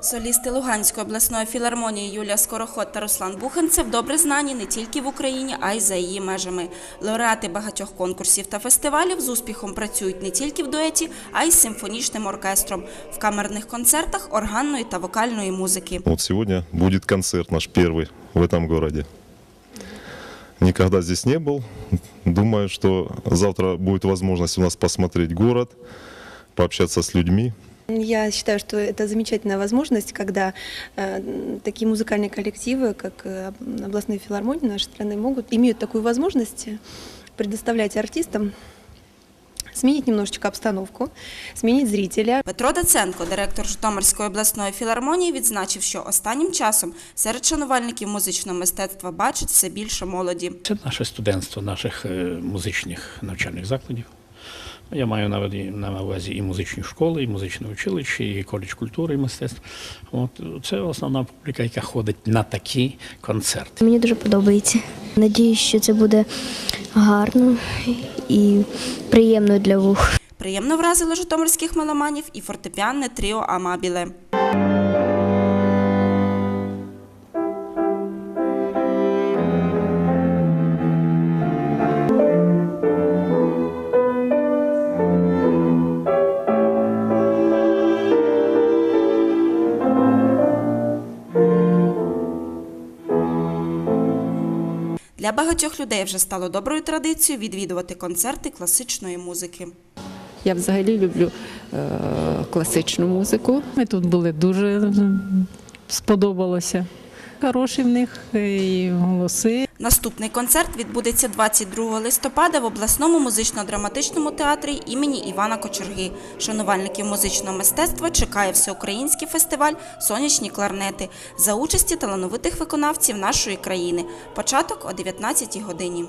Солісти Луганської обласної філармонії Юлія Скороход та Руслан Буханцев добре знані не тільки в Україні, а й за її межами. Лауреати багатьох конкурсів та фестивалів з успіхом працюють не тільки в дуеті, а й з симфонічним оркестром, в камерних концертах органної та вокальної музики. Вот сегодня будет концерт наш первый в этом городе. Никогда здесь не был. Думаю, что завтра будет возможность у нас посмотреть город, пообщаться с людьми. Я считаю, что это замечательная возможность, когда э, такие музыкальные коллективы, как э, областные филармонии нашей страны, могут, имеют такую возможность предоставлять артистам сменить немножечко обстановку, сменить зрителя, Петро Даценко, директор Житомирської обласної філармонії, відзначив, що останнім часом серед шанувальників музичного мистецтва бачить все більше молоді. Це наше студентство наших е, музичних навчальних закладів. Я маю на увазі- на увазі і музичні школи, і музичне училище, і коледж культури і мистецтв. От це основна публіка, яка ходить на такі концерти. Мені дуже подобається. Надіюсь, що це буде гарно і приємно для вух. Приємно вразило житомирських меломанів і фортепіанне тріо Амабіле. Для багатьох людей вже стало доброю традицією відвідувати концерти класичної музики. Я взагалі люблю е, класичну музику. Ми тут були дуже сподобалося. Хороші в них і голоси. Наступний концерт відбудеться 22 листопада в обласному музично-драматичному театрі імені Івана Кочерги. Шанувальників музичного мистецтва чекає всеукраїнський фестиваль Сонячні кларнети за участі талановитих виконавців нашої країни. Початок о 19 годині.